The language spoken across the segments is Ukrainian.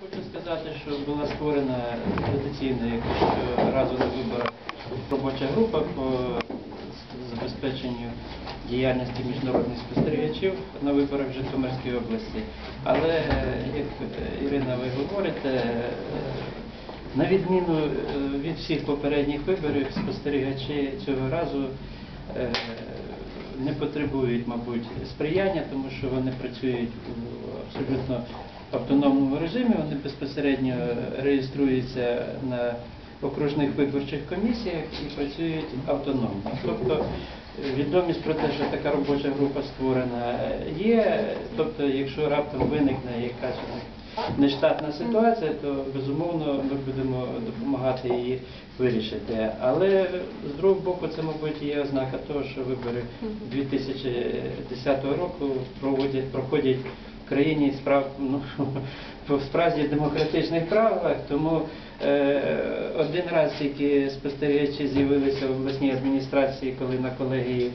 Хочу сказати, що була створена традиційна якось разу на виборах робоча група по забезпеченню діяльності міжнародних спостерігачів на виборах в Житомирській області. Але, е, як е, Ірина, ви говорите, е, на відміну від всіх попередніх виборів, спостерігачі цього разу не потребують, мабуть, сприяння, тому що вони працюють абсолютно автономному режимі, вони безпосередньо реєструються на окружних виборчих комісіях і працюють автономно. Тобто відомість про те, що така робоча група створена, є. Тобто, якщо раптом виникне якась нештатна ситуація, то безумовно ми будемо допомагати її вирішити. Але з другого боку, це, мабуть, є ознака того, що вибори 2010 року проводять, проходять країні справ ну, справді демократичних правилах. Тому е, один раз тільки спостерігачі з'явилися в обласній адміністрації, коли на колегії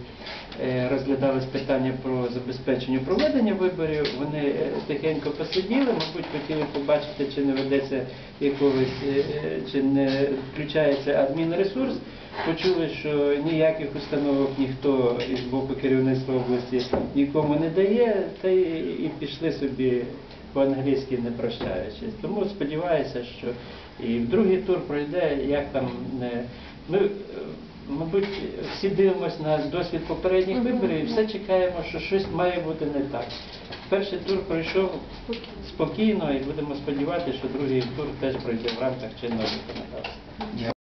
розглядалось питання про забезпечення проведення виборів. Вони е, тихенько посиділи, мабуть, хотіли побачити, чи не ведеться якогось, е, чи не включається адмінресурс. Почули, що ніяких установок ніхто із боку керівництва області нікому не дає, та і пішли собі по-англійськи не прощаючись. Тому сподіваюся, що і в другий тур пройде, як там не. Ми, е, мабуть, всі дивимося на досвід попередніх виборів і все чекаємо, що щось має бути не так. Перший тур пройшов спокійно і будемо сподіватися, що другий тур теж пройде в рамках чинного законодавства.